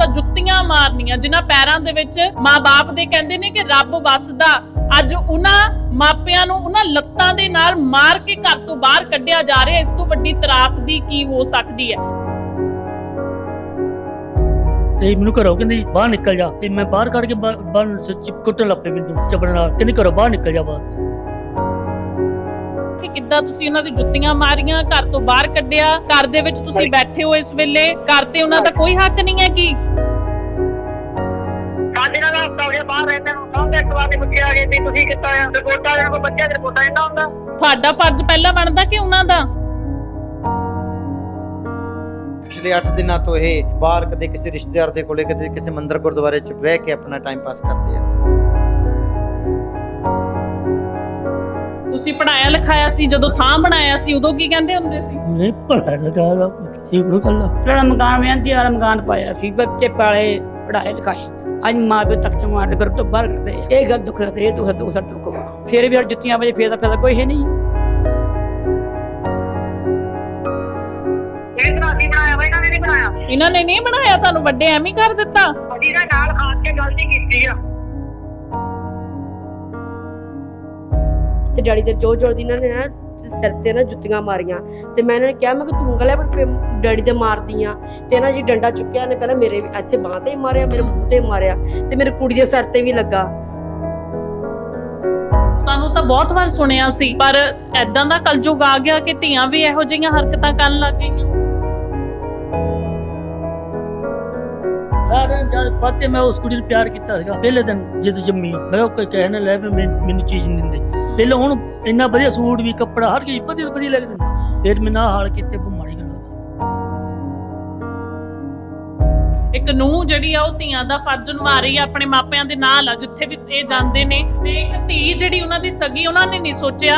ਤਾਂ ਜੁੱਤੀਆਂ ਮਾਰਨੀਆਂ, ਜਿਨ੍ਹਾਂ ਪੈਰਾਂ ਦੇ ਵਿੱਚ ਮਾਪੇ ਦੇ ਕਹਿੰਦੇ ਨੇ ਕਿ ਰੱਬ ਵੱਸਦਾ। ਅੱਜ ਉਹਨਾਂ ਮਾਪਿਆਂ ਨੂੰ ਉਹਨਾਂ ਲੱਤਾਂ ਦੇ ਨਾਲ ਮਾਰ ਕੇ ਘਰ ਤੋਂ ਬਾਹਰ ਕੱਢਿਆ ਜਾ ਰਿਹਾ। ਇਸ ਤੋਂ ਵੱਡੀ ਤਰਾਸਦੀ ਕੀ ਹੋ ਸਕਦੀ ਹੈ? ਤੇ ਮੈਨੂੰ ਘਰੋਂ ਕਹਿੰਦੀ, ਬਾਹਰ ਨਿਕਲ ਜਾ। ਤੇ ਮੈਂ ਬਾਹਰ ਕੱਢ ਕੇ ਬੰਨ, ਸੱਚੀ ਕੁੱਟਣ ਲੱਪੇ ਮੈਨੂੰ ਚੱਪੜ ਨਾਲ। ਕਹਿੰਦੀ, ਘਰੋਂ ਬਾਹਰ ਨਿਕਲ ਜਾ ਬਸ। ਕਿ ਕਿੱਦਾਂ ਤੁਸੀਂ ਉਹਨਾਂ ਦੀ ਜੁੱਤੀਆਂ ਮਾਰੀਆਂ ਘਰ ਤੋਂ ਬਾਹਰ ਕੱਢਿਆ ਘਰ ਦੇ ਵਿੱਚ ਤੁਸੀਂ ਬੈਠੇ ਹੋ ਇਸ ਵੇਲੇ ਘਰ ਤੇ ਉਹਨਾਂ ਦਾ ਕੋਈ ਹੱਕ ਨਹੀਂ ਹੈ ਕਿ? ਸਾਡੇ ਨਾਲ ਹਫਤਾ ਹੋ ਗਿਆ ਬਾਹਰ ਰਹਿੰਦੇ ਨੂੰ ਸਭ ਇੱਕ ਵਾਰ ਨਹੀਂ ਪੁੱਛਿਆ ਕਿ ਵੀ ਤੁਸੀਂ ਕਿੱਥੋਂ ਆਏ ਹੋ ਰਿਪੋਰਟਾਂ ਜਿਹੜਾ ਕੋਈ ਬੱਚਾ ਰਿਪੋਰਟਾਂ ਇੰਨਾ ਹੁੰਦਾ। ਤੁਹਾਡਾ ਫਰਜ਼ ਪਹਿਲਾਂ ਬਣਦਾ ਕਿ ਉਹਨਾਂ ਦਾ? ਪਿਛਲੇ 8 ਦਿਨਾਂ ਤੋਂ ਇਹ ਬਾਹਰ ਕਦੇ ਕਿਸੇ ਰਿਸ਼ਤੇਦਾਰ ਦੇ ਕੋਲੇ ਕਦੇ ਕਿਸੇ ਮੰਦਿਰ ਗੁਰਦੁਆਰੇ 'ਚ ਬਹਿ ਕੇ ਆਪਣਾ ਟਾਈਮ ਪਾਸ ਕਰਦੇ ਆ। ਤੁਸੀਂ ਪੜਾਇਆ ਲਿਖਾਇਆ ਸੀ ਜਦੋਂ ਥਾਂ ਬਣਾਇਆ ਸੀ ਉਦੋਂ ਕੀ ਕਹਿੰਦੇ ਹੁੰਦੇ ਸੀ? ਨਹੀਂ ਪੜਾ ਲਗਾ ਦਾ ਇਹ ਕੋਲ ਕੱਲਾ ਜਿਹੜਾ ਮਕਾਨ ਮਿਹਨਤੀ ਵਾਲਾ ਮਕਾਨ ਪਾਇਆ ਸੀ ਬੱਚੇ ਪਾਲੇ ਪੜਾਏ ਲਿਖਾਏ। ਅੱਜ ਮਾਂ ਪਿਓ ਤੱਕ ਮਾਰਦੇ ਕਰ ਤੋਂ ਬਾਹਰ ਕਰਦੇ। ਇਹ ਗੱਲ ਦੁੱਖ ਲੱਗਦੀ ਇਹ ਦੁੱਖ ਦੁੱਖ ਸਾਡਾ ਵਾ। ਫਿਰ ਵੀ ਯਾਰ ਜੁੱਤੀਆਂ ਵਜੇ ਫੇਰ ਦਾ ਫਾਇਦਾ ਕੋਈ ਹੈ ਨਹੀਂ। ਇਹ ਤਰ੍ਹਾਂ ਅਸੀਂ ਬਣਾਇਆ ਵਾ ਇਹਨਾਂ ਨੇ ਨਹੀਂ ਬਣਾਇਆ। ਇਹਨਾਂ ਨੇ ਨਹੀਂ ਬਣਾਇਆ ਤੁਹਾਨੂੰ ਵੱਡੇ ਐਵੇਂ ਹੀ ਕਰ ਦਿੱਤਾ। ਅਸੀਂ ਦਾ ਨਾਲ ਖਾਸ ਕੇ ਗਲਤੀ ਕੀਤੀ ਆ। ਤੇ ਡੈਡੀ ਦੇ ਜੋਰ ਜੋਰ ਦੀ ਇਹਨਾਂ ਨੇ ਨਾ ਸਿਰ ਤੇ ਨਾ ਜੁੱਤੀਆਂ ਮਾਰੀਆਂ। ਤੇ ਮੈਂ ਇਹਨਾਂ ਨੇ ਕਿਹਾ, ਮੈਂ ਕਿ ਤੂੰ ਗਲੇ ਪਰ ਡੈਡੀ ਦੇ ਮਾਰਦੀ ਆ ਤੇ ਇਹਨਾਂ ਜੀ ਡੰਡਾ ਚੁੱਕਿਆ ਨੇ ਪਹਿਲਾਂ ਮੇਰੇ ਇੱਥੇ ਬਾਹ ਤੇ ਮਾਰਿਆ, ਮੇਰੇ ਮੂੰਹ ਤੇ ਮਾਰਿਆ। ਤੇ ਮੇਰੇ ਕੁੜੀ ਦੇ ਸਿਰ ਤੇ ਵੀ ਲੱਗਾ। ਤੁਹਾਨੂੰ ਤਾਂ ਬਹੁਤ ਵਾਰ ਸੁਣਿਆ ਸੀ, ਪਰ ਐਦਾਂ ਦਾ ਕਲਯੁਗ ਆ ਗਿਆ ਕਿ ਧੀਆਂ ਵੀ ਇਹੋ ਜਿਹੀਆਂ ਹਰਕਤਾਂ ਕਰਨ ਲੱਗ ਗਈਆਂ। ਸਾਰੇ ਜਦ ਪਤੇ ਮੈਂ ਉਸ ਕੁੜੀ ਨੂੰ ਪਿਆਰ ਕੀਤਾ ਸੀਗਾ। ਪਹਿਲੇ ਦਿਨ ਜਦੋਂ ਜੰਮੀ, ਮੈਂ ਕੋਈ ਕਹਿ ਲੈ ਵੀ ਮੈਨੂੰ ਚੀਜ਼ ਨਹੀਂ ਦਿੰਦੇ। ਪਹਿਲਾਂ ਹੁਣ ਇੰਨਾ ਵਧੀਆ ਸੂਟ ਵੀ, ਕੱਪੜਾ ਹਰ ਚੀਜ਼ ਵਧੀਆ ਤੋਂ ਵਧੀਆ ਲੱਗਦੀ ਫਿਰ ਮੈਂ ਨਾ ਹਾਲ ਕੀਤੇ ਬਿਮਾਰੀ ਗੱਲ ਇੱਕ ਨੂੰ ਜਿਹੜੀ ਆ, ਉਹ ਧੀਆਂ ਦਾ ਫਰਜ਼ ਨਿਭਾ ਰਹੀ ਆ ਆਪਣੇ ਮਾਪਿਆਂ ਦੇ ਨਾਲ ਆ, ਜਿੱਥੇ ਵੀ ਇਹ ਜਾਂਦੇ ਨੇ। ਤੇ ਇੱਕ ਧੀ ਜਿਹੜੀ ਉਹਨਾਂ ਦੀ ਸਗੀ, ਉਹਨਾਂ ਨੇ ਨਹੀਂ ਸੋਚਿਆ।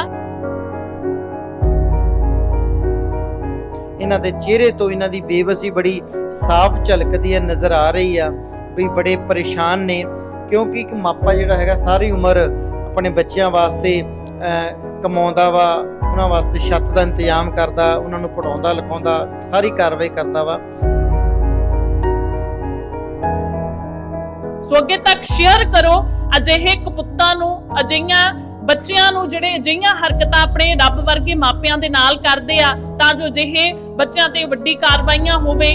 ਇਹਨਾਂ ਦੇ ਚਿਹਰੇ ਤੋਂ ਇਹਨਾਂ ਦੀ ਬੇਬਸੀ ਬੜੀ ਸਾਫ਼ ਝਲਕਦੀ ਹੈ, ਨਜ਼ਰ ਆ ਰਹੀ ਆ। ਵੀ ਬੜੇ ਪਰੇਸ਼ਾਨ ਨੇ, ਕਿਉਂਕਿ ਇੱਕ ਮਾਪਾ ਜਿਹੜਾ ਹੈਗਾ ਸਾਰੀ ਉਮਰ ਆਪਣੇ ਬੱਚਿਆਂ ਵਾਸਤੇ ਕਮਾਉਂਦਾ ਵਾ, ਉਹਨਾਂ ਵਾਸਤੇ ਛੱਤ ਦਾ ਇੰਤਜ਼ਾਮ ਕਰਦਾ, ਉਹਨਾਂ ਨੂੰ ਪੜਾਉਂਦਾ ਲਿਖਾਉਂਦਾ, ਸਾਰੀ ਕਾਰਵਾਈ ਕਰਦਾ ਵਾ। ਸੋ ਅੱਗੇ ਤੱਕ ਸ਼ੇਅਰ ਕਰੋ, ਅਜਿਹੇ ਕਪੁੱਤਾਂ ਨੂੰ, ਅਜਿਹੀਆਂ ਬੱਚਿਆਂ ਨੂੰ ਜਿਹੜੇ ਅਜਿਹੀਆਂ ਹਰਕਤਾਂ ਆਪਣੇ ਰੱਬ ਵਰਗੇ ਮਾਪਿਆਂ ਦੇ ਨਾਲ ਕਰਦੇ ਆ, ਤਾਂ ਜੋ ਅਜਿਹੇ ਬੱਚਿਆਂ ਤੇ ਵੱਡੀ ਕਾਰਵਾਈਆਂ ਹੋਵੇ।